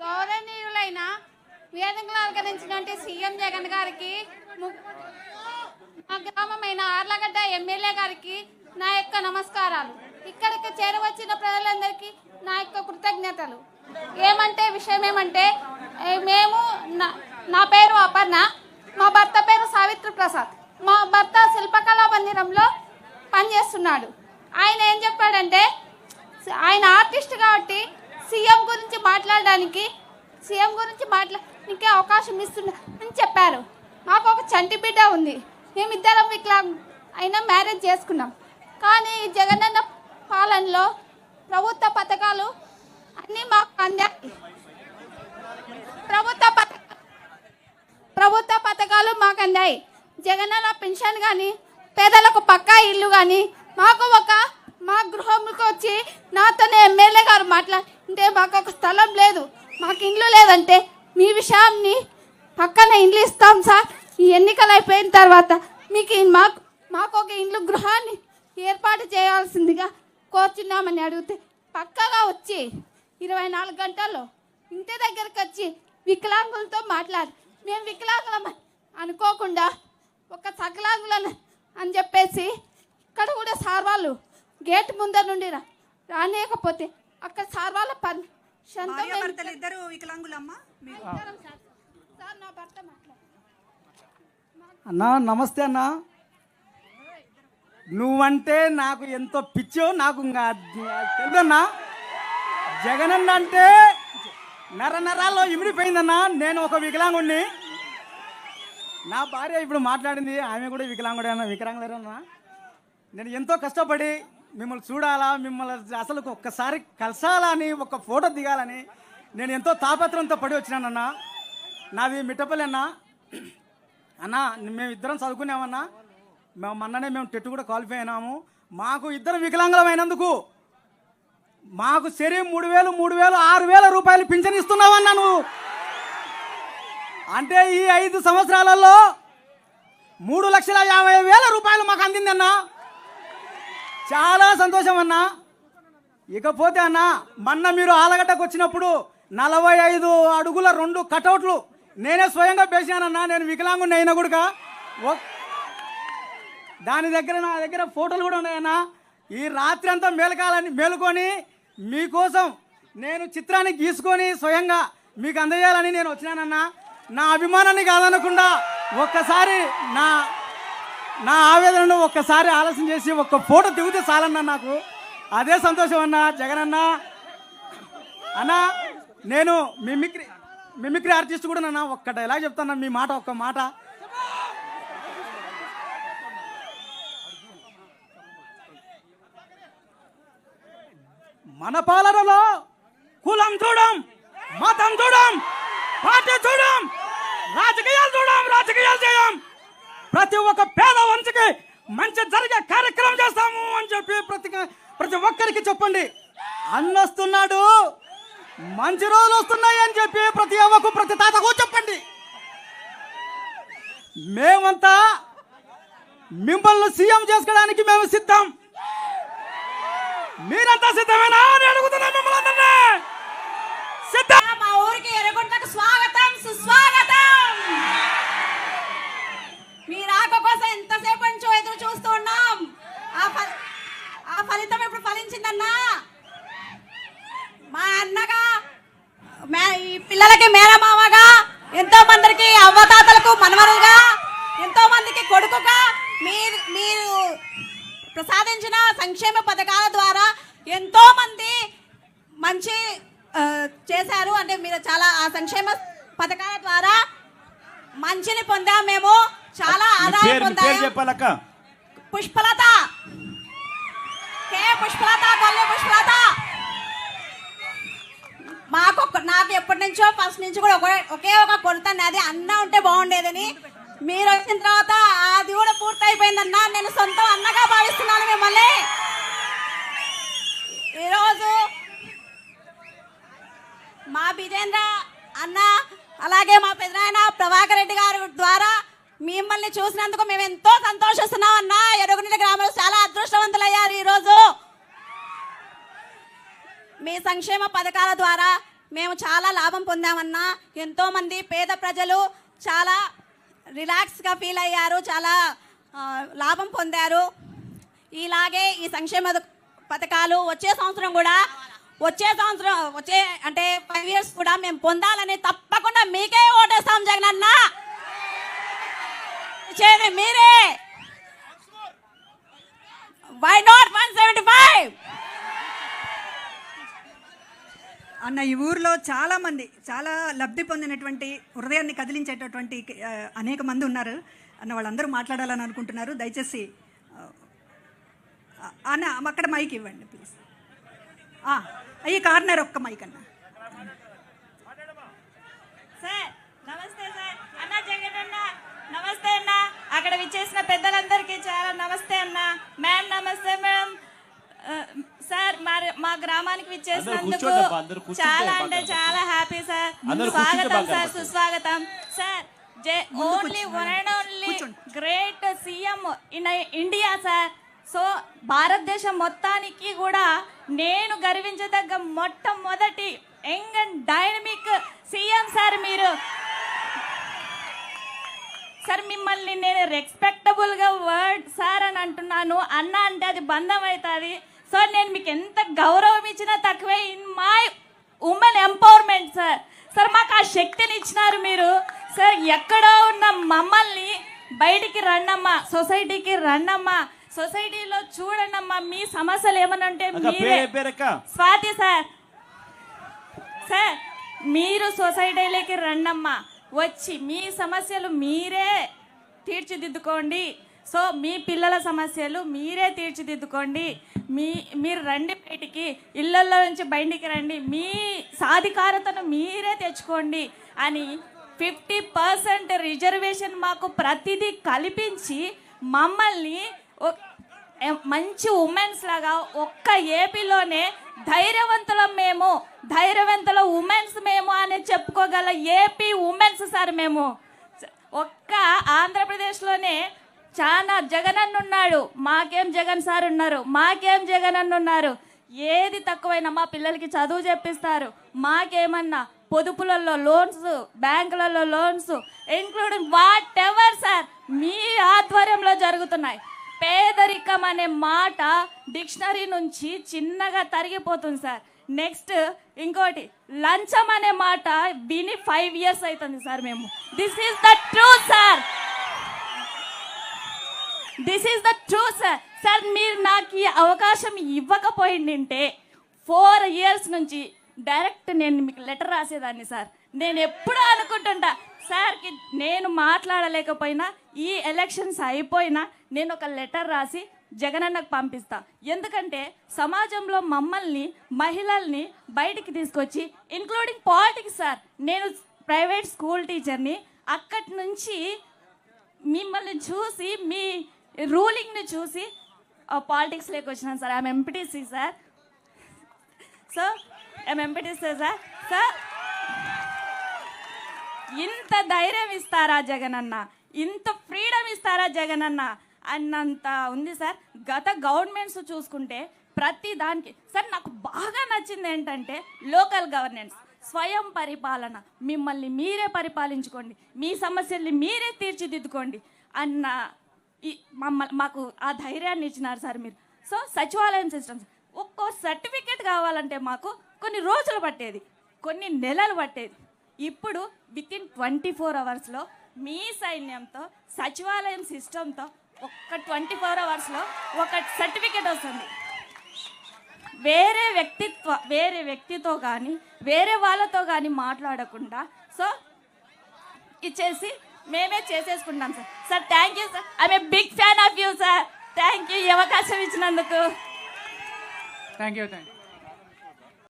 గౌరవనీయులైన వేదంగా అలంకరించినటువంటి సీఎం జగన్ గారికి మా గ్రామమైన ఆర్లగడ్డ ఎమ్మెల్యే గారికి నా యొక్క నమస్కారాలు. ఇక్కడికి చేరవచ్చిన ప్రజలందరికీ నా యొక్క కృతజ్ఞతలు. ఏమంటే విషయం ఏమంటే మేము నా- నా పేరు అపర్ణ మా భర్త పేరు సావిత్రి ప్రసాద్. మా భర్త శిల్పకళా మందిరంలో పనిచేస్తున్నాడు. ఆయన ఏం చెప్పాడంటే ఆయన ఆర్టిస్ట్ కాబట్టి సీఎం గురించి మాట్లాడడానికి సీఎం గురించి మాట్లాడడానికి అవకాశం ఇస్తున్నా అని చెప్పారు. మాకు ఒక చంటి బిడ్డ ఉంది. మేమిద్దరం వికలాంగ్ అయినా మ్యారేజ్ చేసుకున్నాం. కానీ ఈ జగనన్న పాలనలో ప్రభుత్వ పథకాలు అన్నీ మాకు అందాయి. ప్రభుత్వ పథ ప్రభుత్వ పథకాలు మాకు అందాయి. జగనన్న పెన్షన్ కానీ పేదలకు పక్కా ఇల్లు కానీ మాకు ఒక మా గృహంకి వచ్చి నాతోనే ఎమ్మెల్యే గారు మాట్లాడి అంటే మాకు ఒక స్థలం లేదు. మాకు ఇండ్లు లేదంటే మీ విషయాన్ని పక్కన ఇండ్లు ఇస్తాం సార్. ఈ ఎన్నికలు అయిపోయిన తర్వాత మీకు మాకు మాకు ఒక ఇండ్లు గృహాన్ని ఏర్పాటు చేయాల్సిందిగా కోరుచున్నామని అడిగితే పక్కగా వచ్చి ఇరవై నాలుగు గంటల్లో ఇంటి దగ్గరికి వచ్చి వికలాంగులతో మాట్లాడి మేము వికలాంగులం అనుకోకుండా ఒక సకలాంగులను అని చెప్పేసి ఇక్కడ కూడా సార్ వాళ్ళు గేట్ ముందర నుండి రా రానియకపోతే అక్కడ సార్ వాళ్ళ భర్తలు ఇద్దరు వికలాంగులమ్మా మీరు? ఇద్దరం సార్. సార్ నా భర్త మాట్లాడు. అన్నా నమస్తే అన్నా. నువ్వంటే నాకు ఎంతో పిచ్చో నాకు ఇంకా తెలుదన్నా జగనన్న అంటే నర నరాల్లో ఇమిడిపోయిందన్నా. నేను ఒక వికలాంగుడిని నా భార్య ఇప్పుడు మాట్లాడింది ఆమె కూడా వికలాంగుడే అన్న వికలాంగులేరన్నా నేను ఎంతో కష్టపడి మిమ్మల్ని చూడాలా మిమ్మల్ని అసలు ఒక్కసారి కలసాలని ఒక ఫోటో దిగాలని నేను ఎంతో తాపత్రంతో పడి వచ్చినానన్నా. నాది మిట్టపల్లి అన్నా. అన్నా మేము ఇద్దరం చదువుకున్నామన్నా. మేము మొన్ననే మేము టెట్ కూడా క్వాలిఫై అయినాము. మాకు ఇద్దరు వికలాంగులమైనందుకు మాకు సరే మూడు వేలు మూడు వేలు ఆరు వేల రూపాయలు పింఛన్ ఇస్తున్నావన్నా నువ్వు. అంటే ఈ ఐదు సంవత్సరాలలో మూడు లక్షల యాభై వేల రూపాయలు మాకు అందిందన్నా. చాలా సంతోషం అన్నా. ఇకపోతే అన్న మొన్న మీరు ఆలగడ్డకు వచ్చినప్పుడు నలభై ఐదు అడుగుల రెండు కటౌట్లు నేనే స్వయంగా పేసానన్నా నేను వికలాంగుని అయినా కూడా దాని దగ్గర నా దగ్గర ఫోటోలు కూడా ఉన్నాయన్నా. ఈ రాత్రి అంతా మేలకాలని మేలుకొని మీకోసం నేను చిత్రాన్ని గీసుకొని స్వయంగా మీకు అందజేయాలని నేను వచ్చినానన్నా. నా అభిమానాన్ని కాదనకుండా ఒక్కసారి నా నా ఆవేదనను ఒక్కసారి ఆలస్యం చేసి ఒక్క ఫోటో దిగితే చాలన్నా నాకు. అదే సంతోషం అన్నా జగన్ అన్నా. అన్నా నేను మిమిక్రీ మిమిక్రీ ఆర్టిస్ట్ కూడా నన్నా ఒక్క డైలాగ్ చెప్తాను మీ మాట ఒక్క మాట. మన పాలనలో కులం చూడం మతం చూడం పార్టీ చూడం రాజకీయాలు చూడం రాజకీయాలు చేయడం ప్రతి ఒక్క పేద వంశకి మంచి జరిగే కార్యక్రమం చేస్తాము అని చెప్పి ప్రతి ప్రతి ఒక్కరికి చెప్పండి. అన్నొస్తున్నాడు మంచి రోజులు వస్తున్నాయి అని చెప్పి ప్రతి అవ్వకు ప్రతి తాతకు చెప్పండి. మేమంతా మిమ్మల్ని సీఎం చేసుకోవడానికి మేము సిద్ధం. మీరంతా సిద్ధమేనా అని అడుగుతున్నాం మిమ్మల్ని సిద్ధం మా ఊరికి ఎరగుంటకు స్వాగతం సుస్వాగతం మీ రాక కోసం ఎంతసేపు నుంచో ఎదురు చూస్తూ ఉన్నాం ఆ ఫ- ఆ ఫలించిందన్నా మా అన్నగా ఈ పిల్లలకి మేనమామగా ఎంతో మందికి అవ్వతాతలకు మనవరుగా ఎంతో మందికి కొడుకుగా మీరు మీరు ప్రసాదించిన సంక్షేమ పథకాల ద్వారా ఎంతో మంది మంచి చేశారు. అంటే మీరు చాలా ఆ సంక్షేమ పథకాల ద్వారా మంచిని పొందాం మేము. చాలా ఆదాయం పొందాము పుష్పలత. కే పుష్పలత కొల్లి పుష్పలత. మాకు నాకు ఎప్పటి నుంచో ఫస్ట్ నుంచి కూడా ఒకే ఒకే ఒక కొరత అది అన్న ఉంటే బాగుండేదని. మీరు వచ్చిన తర్వాత అది కూడా పూర్తయిపోయిందన్న. నేను సొంతం అన్నగా భావిస్తున్నాను మిమ్మల్ని. ఈరోజు మా బిజేంద్ర అన్న అలాగే మా పెదనాయన ప్రభాకర్ రెడ్డి గారి ద్వారా మిమ్మల్ని చూసినందుకు మేము ఎంతో సంతోషిస్తున్నాం అన్న. ఎరుగునీటి గ్రామంలో చాలా అదృష్టవంతులయ్యారు ఈరోజు. మీ సంక్షేమ పథకాల ద్వారా మేము చాలా లాభం పొందామన్నా. ఎంతో మంది పేద ప్రజలు చాలా రిలాక్స్గా ఫీల్ అయ్యారు చాలా లాభం పొందారు. ఇలాగే ఈ సంక్షేమ పథకాలు వచ్చే సంవత్సరం కూడా వచ్చే సంవత్సరం వచ్చే అంటే ఫైవ్ ఇయర్స్ కూడా మేము పొందాలని తప్పకుండా మీకే ఓటేస్తాం జగన్ అన్న మీరే why not one seventy five అన్న ఈ ఊర్లో చాలా మంది చాలా లబ్ధి పొందినటువంటి హృదయాన్ని కదిలించేటటువంటి అనేక మంది ఉన్నారు. అన్న వాళ్ళందరూ మాట్లాడాలని అనుకుంటున్నారు. దయచేసి అన్న అక్కడ మైక్ ఇవ్వండి ప్లీజ్. ఈ కార్నర్ ఒక్క మైక్ అన్న. సార్ నమస్తే సార్ అన్న జగన్ అన్న నమస్తే అన్న. అక్కడ విచ్చేసిన పెద్దలందరికీ చాలా నమస్తే అన్న. మ్యామ్ నమస్తే మ్యామ్. ఆ, సార్ మరి మా గ్రామానికి విచ్చేసినందుకు చాలా అంటే చాలా హ్యాపీ సార్. స్వాగతం సార్. సుస్వాగతం. Sir only one and only great CM in India sir. So భారతదేశం మొత్తానికి కూడా నేను గర్వించదగ్గ మొట్టమొదటి young and dynamic CM sir మీరు. సార్ మిమ్మల్ని నేను రెస్పెక్టబుల్గా వర్డ్ సార్ అని అంటున్నాను. అన్న అంటే అది బంధం అవుతుంది సో నేను మీకు ఎంత గౌరవం ఇచ్చినా తక్కువే. In my women empowerment sir sir మాకు ఆ శక్తిని ఇచ్చినారు మీరు. సార్ ఎక్కడో ఉన్న మమ్మల్ని బయటికి రండమ్మా సొసైటీకి రండమ్మా సొసైటీలో చూడండమ్మా మీ సమస్యలు అక్క మీరే. స్వాతి సార్. సార్ మీరు సొసైటీలోకి రండమ్మా వచ్చి మీ సమస్యలు మీరే తీర్చిదిద్దుకోండి. సో మీ పిల్లల సమస్యలు మీరే తీర్చిదిద్దుకోండి. మీ మీరు రండి బయటికి ఇళ్ళల్లో నుంచి బయటికి రండి. మీ సాధికారతను మీరే తెచ్చుకోండి అని ఫిఫ్టీ పర్సెంట్ రిజర్వేషన్ మాకు ప్రతిదీ కల్పించి మమ్మల్ని ఒ- మంచి ఉమెన్స్ లాగా ఒక్క ఏపీలోనే ధైర్యవంతులం మేము ధైర్యవంతుల ఉమెన్స్ మేము అని చెప్పుకోగల ఏపీ ఉమెన్స్ సార్ మేము. ఒక్క ఆంధ్రప్రదేశ్లోనే చాలా జగన్ అన్న ఉన్నాడు. మాకేం జగన్ సార్ ఉన్నారు? మాకేం జగన్ అన్న ఉన్నారు? ఏది తక్కువైనా మా పిల్లలకి చదువు చెప్పిస్తారు. మాకేమన్నా పొదుపులలో లోన్స్ బ్యాంకులలో loans including whatever sir మీ ఆధ్వర్యంలో జరుగుతున్నాయి. పేదరికం అనే మాట డిక్షనరీ నుంచి చిన్నగా తరిగిపోతుంది సార్. నెక్స్ట్ ఇంకోటి లంచం అనే మాట విని ఫైవ్ ఇయర్స్ అవుతుంది సార్ మేము. This is the true sir this is the true sir sir మీరు నాకు ఈ అవకాశం ఇవ్వకపోయిండింటే ఫోర్ ఇయర్స్ నుంచి డైరెక్ట్ నేను మీకు లెటర్ రాసేదాన్ని సార్. నేను ఎప్పుడూ అనుకుంటుంటా సార్కి నేను మాట్లాడలేకపోయినా ఈ ఎలక్షన్స్ అయిపోయినా నేను ఒక లెటర్ రాసి జగనన్నకు పంపిస్తా. ఎందుకంటే సమాజంలో మమ్మల్ని మహిళల్ని బయటికి తీసుకొచ్చి ఇంక్లూడింగ్ పాలిటిక్స్ సార్ నేను ప్రైవేట్ స్కూల్ టీచర్ని అక్కడి నుంచి మిమ్మల్ని చూసి మీ రూలింగ్ని చూసి పాలిటిక్స్లోకి వచ్చినాను sir. I'm MPTC sir. So I'm MPTC sir sir ఇంత ధైర్యం ఇస్తారా జగనన్న? ఇంత ఫ్రీడమ్ ఇస్తారా జగనన్న? అన్నంత ఉంది సార్ గత గవర్నమెంట్స్ చూసుకుంటే ప్రతి దానికి సార్ నాకు బాగా నచ్చింది ఏంటంటే లోకల్ గవర్నెన్స్ స్వయం పరిపాలన. మిమ్మల్ని మీరే పరిపాలించుకోండి. మీ సమస్యల్ని మీరే తీర్చిదిద్దుకోండి. అన్న ఈ మమ్మల్ని మాకు ఆ ధైర్యాన్ని ఇచ్చినారు సార్ మీరు. సో సచివాలయం సిస్టమ్స్ ఒక్కో సర్టిఫికేట్ కావాలంటే మాకు కొన్ని రోజులు పట్టేది కొన్ని నెలలు పట్టేది. ఇప్పుడు విత్ ఇన్ ట్వంటీ ఫోర్ అవర్స్లో మీ సైన్యంతో సచివాలయం సిస్టంతో ఒక్క ట్వంటీ ఫోర్ అవర్స్లో ఒక సర్టిఫికేట్ వస్తుంది. వేరే వ్యక్తిత్వ వేరే వ్యక్తితో కానీ వేరే వాళ్ళతో కానీ మాట్లాడకుండా సో ఇచ్చేసి మేమే చేసేసుకుంటాం sir. Sir thank you sir I'm big fan of you sir thank you ఈ అవకాశం ఇచ్చినందుకు. Thank you thank you